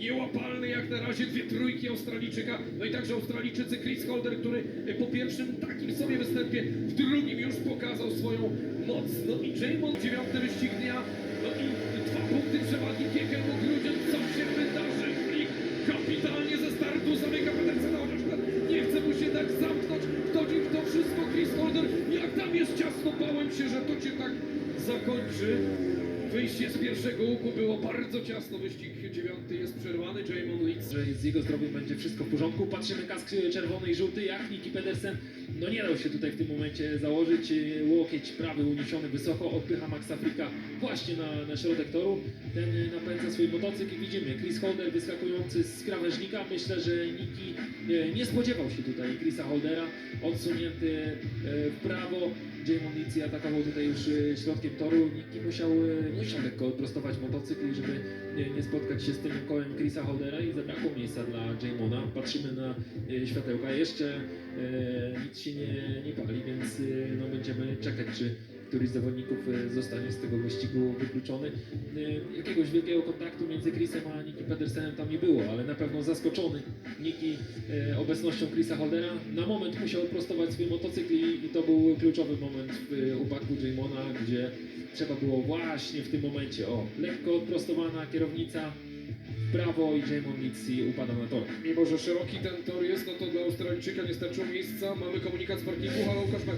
niełapalny jak na razie, dwie trójki Australijczyka, no i także Australijczycy Chris Holder, który e, po pierwszym takim sobie występie, w drugim już pokazał swoją moc, no i Jamon, dziewiąty wyścig dnia, no i dwa punkty przewagi. Kiekel od ludziom, co się wydarzy, Flick kapitalnie ze startu zamyka Petersena, chociaż nie chce mu się dać zamknąć, wchodzi w to wszystko. Chris Holder, jak tam jest ciasno, bałem się, że to się tak zakończy. Wyjście z pierwszego łuku było bardzo ciasno, wyścig dziewiąty jest przerwany, Jamon Leeds że z jego zdrowiem będzie wszystko w porządku. Patrzymy kask czerwony i żółty, jak Niki Pedersen. No nie dał się tutaj w tym momencie założyć. Łokieć prawy uniesiony wysoko, odpycha Maxa Frika właśnie na, na środek toru. Ten napędza swój motocykl i widzimy Chris Holder wyskakujący z krawężnika. Myślę, że Niki e, nie spodziewał się tutaj Chrisa Holdera. Odsunięty e, w prawo. Jamon Leeds atakował tutaj już e, środkiem toru. Niki musiał, e, musiał lekko odprostować motocykl, żeby nie, nie spotkać się z tym kołem Chrisa Holdera i zabrakło miejsca dla Jamona. Patrzymy na e, światełka. Jeszcze e, nic się nie, nie pali, więc e, no, będziemy czekać, czy któryś z zawodników e, zostanie z tego wyścigu wykluczony. E, jakiegoś wielkiego kontaktu między Chrisem a Niki Pedersenem tam nie było, ale na pewno zaskoczony Niki e, obecnością Chrisa Holdera. Na moment musiał odprostować swój motocykl i, to był kluczowy moment w upadku Jamona, gdzie trzeba było właśnie w tym momencie, o, lekko odprostowana kierownica prawo i Jamon Mitzi upada na tor. Mimo, że szeroki ten tor jest, no to dla Australijczyka nie starczyło miejsca. Mamy komunikat z parkingu, halo Łukasz